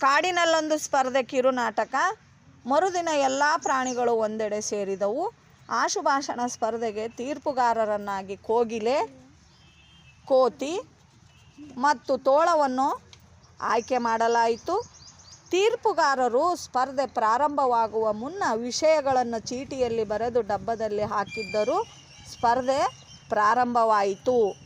ಕಾಡಿನಲ್ಲೊಂದು ಸ್ಪರ್ಧೆ ಕಿರುನಾಟಕ. ಮರುದಿನ ಎಲ್ಲ ಪ್ರಾಣಿಗಳು ಒಂದೆಡೆ ಸೇರಿದವು. ಆಶುಭಾಷಣ ಸ್ಪರ್ಧೆಗೆ ತೀರ್ಪುಗಾರರನ್ನಾಗಿ ಕೋಗಿಲೆ, ಕೋತಿ ಮತ್ತು ತೋಳವನ್ನು ಆಯ್ಕೆ ಮಾಡಲಾಯಿತು. ತೀರ್ಪುಗಾರರು ಸ್ಪರ್ಧೆ ಪ್ರಾರಂಭವಾಗುವ ಮುನ್ನ ವಿಷಯಗಳನ್ನು ಚೀಟಿಯಲ್ಲಿ ಬರೆದು ಡಬ್ಬದಲ್ಲಿ ಹಾಕಿದ್ದರು. ಸ್ಪರ್ಧೆ ಪ್ರಾರಂಭವಾಯಿತು.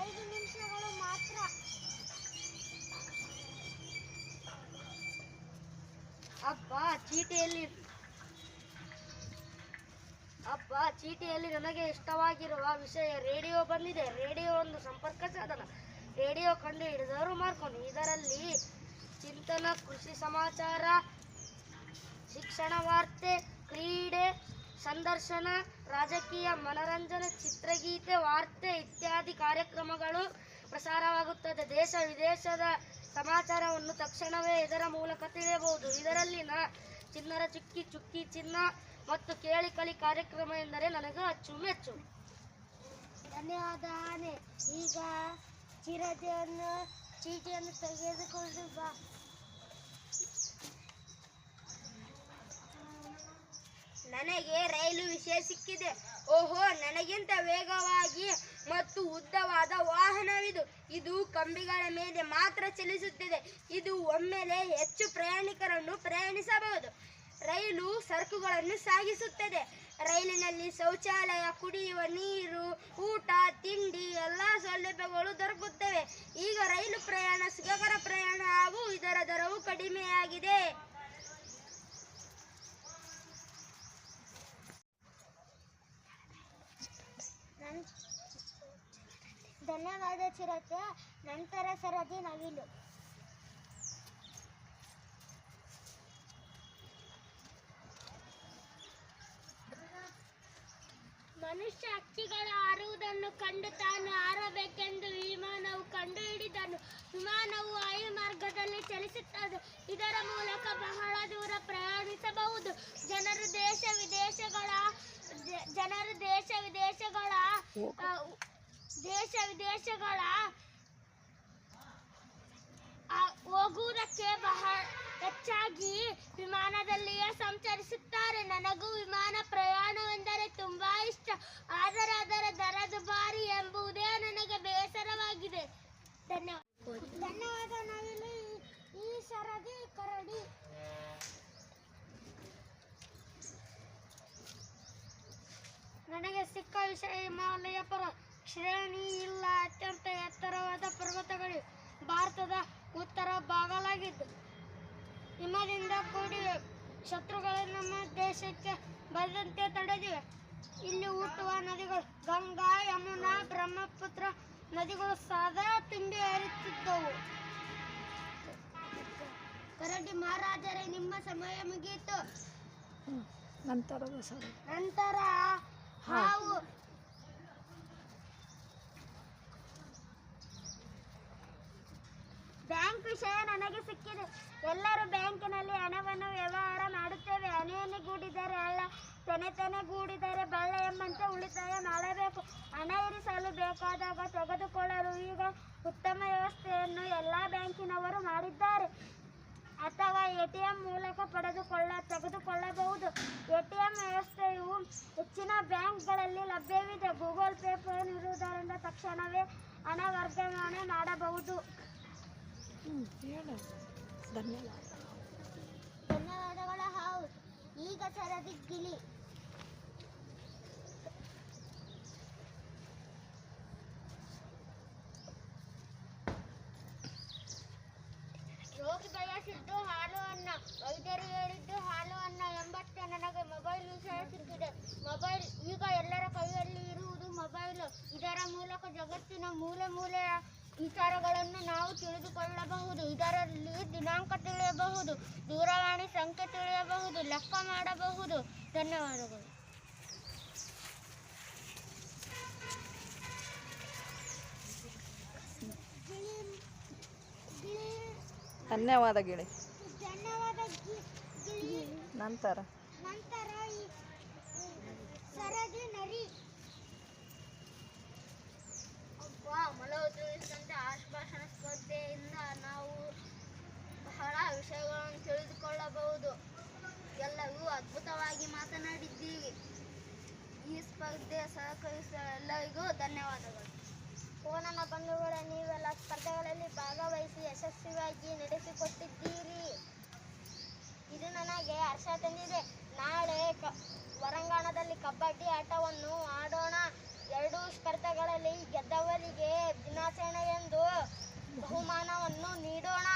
ಐದು ನಿಮಿಷಗಳು ಮಾತ್ರ. ಅಪ್ಪ ಚೀಟಿಯಲ್ಲಿ. ಅಪ್ಪ ಚೀಟಿಯಲ್ಲಿ ನನಗೆ ಇಷ್ಟವಾಗಿರುವ ವಿಷಯ ರೇಡಿಯೋ ಬಂದಿದೆ. ರೇಡಿಯೋ ಒಂದು ಸಂಪರ್ಕ ಸಾಧನ. ರೇಡಿಯೋ ಕಂಡು ಹಿಡಿದವರು ಮಾರ್ಕೊಂಡು. ಇದರಲ್ಲಿ ಚಿಂತನ, ಕೃಷಿ ಸಮಾಚಾರ, ಶಿಕ್ಷಣ ವಾರ್ತೆ, ಕ್ರೀಡೆ ಸಂದರ್ಶನ, ರಾಜಕೀಯ, ಮನರಂಜನೆ, ಚಿತ್ರಗೀತೆ, ವಾರ್ತೆ ಇತ್ಯಾದಿ ಕಾರ್ಯಕ್ರಮಗಳು ಪ್ರಸಾರವಾಗುತ್ತದೆ. ದೇಶ ವಿದೇಶದ ಸಮಾಚಾರವನ್ನು ತಕ್ಷಣವೇ ಇದರ ಮೂಲಕ ತಿಳಿಯಬಹುದು. ಇದರಲ್ಲಿನ ಚಿನ್ನರ ಚುಕ್ಕಿ ಚುಕ್ಕಿ ಚಿನ್ನ ಮತ್ತು ಕೇಳಿ ಕಲಿ ಕಾರ್ಯಕ್ರಮ ಎಂದರೆ ನನಗೆ ಅಚ್ಚುಮೆಚ್ಚು. ಧನ್ಯವಾದ ಆನೆ ಈಗ ಚಿರತೆಯನ್ನು, ಚೀಟಿಯನ್ನು ತೆಗೆದುಕೊಂಡು ಬಾ. ನನಗೆ ರೈಲು ವಿಷಯ ಸಿಕ್ಕಿದೆ. ಓಹೋ, ನನಗಿಂತ ವೇಗವಾಗಿ ಮತ್ತು ಉದ್ದವಾದ ವಾಹನವಿದು. ಇದು ಕಂಬಿಗಳ ಮೇಲೆ ಮಾತ್ರ ಚಲಿಸುತ್ತದೆ. ಇದು ಒಮ್ಮೆಲೆ ಹೆಚ್ಚು ಪ್ರಯಾಣಿಕರನ್ನು ಪ್ರಯಾಣಿಸಬಹುದು. ರೈಲು ಸರಕುಗಳನ್ನು ಸಾಗಿಸುತ್ತದೆ. ರೈಲಿನಲ್ಲಿ ಶೌಚಾಲಯ, ಕುಡಿಯುವ ನೀರು, ಊಟ, ತಿಂಡಿ ಎಲ್ಲ ಸೌಲಭ್ಯಗಳು ದೊರಕುತ್ತವೆ. ಈಗ ರೈಲು ಪ್ರಯಾಣ ಸುಖಕರ ಪ್ರಯಾಣ ಹಾಗೂ ಇದರ ದರವು ಕಡಿಮೆಯಾಗಿದೆ. ಧನ್ಯವಾದ ಚಿರತೆ. ನಂತರ ಸರದಿ ನವಿಲು. ಮನುಷ್ಯ ಹಕ್ಕಿಗಳು ಹಾರುವುದನ್ನು ಕಂಡು ತಾನು ಹಾರಬೇಕೆಂದು ವಿಮಾನವು ಕಂಡುಹಿಡಿದನು. ವಿಮಾನವು ವಾಯು ಮಾರ್ಗದಲ್ಲಿ ಚಲಿಸುತ್ತದೆ. ಇದರ ಮೂಲಕ ಬಹಳ ದೂರ ಪ್ರಯಾಣಿಸಬಹುದು. ಜನರು ದೇಶ ವಿದೇಶಗಳ ಜನರು ದೇಶ ವಿದೇಶಗಳ ದೇಶ ವಿದೇಶಗಳ ಹೋಗುವುದಕ್ಕೆ ಬಹಳ ಹೆಚ್ಚಾಗಿ ವಿಮಾನದಲ್ಲಿಯೇ ಸಂಚರಿಸುತ್ತಾರೆ. ನನಗೂ ವಿಮಾನ ಪ್ರಯಾಣವೆಂದರೆ ತುಂಬಾ ಇಷ್ಟ. ಆದರೆ ಅದರ ದರ ದುಬಾರಿ ಎಂಬುದೇ ನನಗೆ ಬೇಸರವಾಗಿದೆ. ಧನ್ಯವಾದ. ಧನ್ಯವಾದ. ನಾವಿಲ್ಲಿ ಈ- ಸರದಿ ಕರಡಿ. ನನಗೆ ಸಿಕ್ಕ ವಿಷಯ ಹಿಮಾಲಯ ಶ್ರೇಣಿ ಇಲ್ಲ ಅತ್ಯಂತ ಎತ್ತರವಾದ ಪರ್ವತಗಳು ಭಾರತದ ಉತ್ತರ ಭಾಗಲಾಗಿದ್ದು ಹಿಮದಿಂದ ಕೂಡಿವೆ. ಶತ್ರುಗಳು ನಮ್ಮ ದೇಶಕ್ಕೆ ಬರದಂತೆ ತಡೆದಿವೆ. ಇಲ್ಲಿ ಹುಟ್ಟುವ ನದಿಗಳು ಗಂಗಾ ಯಮುನಾ ಬ್ರಹ್ಮಪುತ್ರ ನದಿಗಳು ಸದಾ ತುಂಬಿ ಹರಿಯುತ್ತಿದ್ದವು. ಕರಡಿ ಮಹಾರಾಜರೇ ನಿಮ್ಮ ಸಮಯ ಮುಗಿಯಿತು. ನಂತರ ನಂತರ ಹಾವು ವಿಷಯ ನನಗೆ ಸಿಕ್ಕಿದೆ. ಎಲ್ಲರೂ ಬ್ಯಾಂಕಿನಲ್ಲಿ ಹಣವನ್ನು ವ್ಯವಹಾರ ಮಾಡುತ್ತೇವೆ. ಹಣೆಯನ್ನು ಗೂಡಿದರೆ ಅಲ್ಲ ತೆನೆ ತೆನೆ ಗೂಡಿದರೆ ಬಳ್ಳ ಎಂಬಂತೆ ಉಳಿತಾಯ ಮಾಡಬೇಕು. ಹಣ ಇರಿಸಲು ಬೇಕಾದಾಗ ತೆಗೆದುಕೊಳ್ಳಲು ಈಗ ಉತ್ತಮ ವ್ಯವಸ್ಥೆಯನ್ನು ಎಲ್ಲ ಬ್ಯಾಂಕಿನವರು ಮಾಡಿದ್ದಾರೆ. ಅಥವಾ ಎಟಿಎಂ ಮೂಲಕ ಪಡೆದುಕೊಳ್ಳ, ತೆಗೆದುಕೊಳ್ಳಬಹುದು. ಎಟಿಎಂ ವ್ಯವಸ್ಥೆಯು ಹೆಚ್ಚಿನ ಬ್ಯಾಂಕ್ಗಳಲ್ಲಿ ಲಭ್ಯವಿದೆ. ಗೂಗಲ್ ಪೇ ಫೋನ್ ಇರುವುದರಿಂದ ತಕ್ಷಣವೇ ಹಣ ವರ್ಗಾವಣೆ ಮಾಡಬಹುದು. ಧನ್ಯವಾದ ಧನ್ಯವಾದಗಳ ಹಾವು ಈಗ ಸರದಿ ಗಿಳಿ ರೋಗಿ ಬಯಸಿದ್ದು ಹಾಲು ಅನ್ನ ವೈದ್ಯರು ಹೇಳಿದ್ದು ಹಾಲು ಅನ್ನ ಎಂಬತ್ತೆ ನನಗೆ ಮೊಬೈಲ್ ವಿಷಯ ಸಿಕ್ಕಿದೆ ಮೊಬೈಲ್ ಈಗ ಎಲ್ಲರ ಕೈಯಲ್ಲಿ ಇರುವುದು ಮೊಬೈಲ್ ಇದರ ಮೂಲಕ ಜಗತ್ತಿನ ಮೂಲೆ ಮೂಲೆಯ ವಿಚಾರಗಳನ್ನು ನಾವು ತಿಳಿದುಕೊಳ್ಳಬಹುದು ಇದರಲ್ಲಿ ದಿನಾಂಕ ತಿಳಿಯಬಹುದು ದೂರವಾಣಿ ಸಂಖ್ಯೆ ತಿಳಿಯಬಹುದು ಲೆಕ್ಕ ಮಾಡಬಹುದು. ಧನ್ಯವಾದಗಳು. ಧನ್ಯವಾದ ಗಿಳಿ. ಧನ್ಯವಾದ ನಂತರ. ನಂತರ ಈ ಸರದಿ ನರಿ ಮೊಲವು ತಿಳಿಸಿದಂತೆ ಆಶ್ವಾಸನ ಸ್ಪರ್ಧೆಯಿಂದ ನಾವು ಬಹಳ ವಿಷಯಗಳನ್ನು ತಿಳಿದುಕೊಳ್ಳಬಹುದು ಎಲ್ಲವೂ ಅದ್ಭುತವಾಗಿ ಮಾತನಾಡಿದ್ದೀರಿ. ಈ ಸ್ಪರ್ಧೆ ಸಹಕರಿಸಿದ ಎಲ್ಲರಿಗೂ ಧನ್ಯವಾದಗಳು. ಓ ನನ್ನ ಬಂಧುಗಳ, ನೀವೆಲ್ಲ ಸ್ಪರ್ಧೆಗಳಲ್ಲಿ ಭಾಗವಹಿಸಿ ಯಶಸ್ವಿಯಾಗಿ ನಡೆಸಿಕೊಟ್ಟಿದ್ದೀರಿ. ಇದು ನನಗೆ ಹರ್ಷ ತಂದಿದೆ. ನಾಳೆ ಕ, ಹೊರಾಂಗಣದಲ್ಲಿ ಕಬಡ್ಡಿ ಆಟವನ್ನು ಆಡೋಣ. ಎರಡೂ ಸ್ಪರ್ಧೆಗಳಲ್ಲಿ ಗೆದ್ದವರಿಗೆ ದಿನಾಚರಣೆಯೆಂದು ಬಹುಮಾನವನ್ನು ನೀಡೋಣ.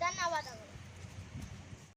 ಧನ್ಯವಾದಗಳು.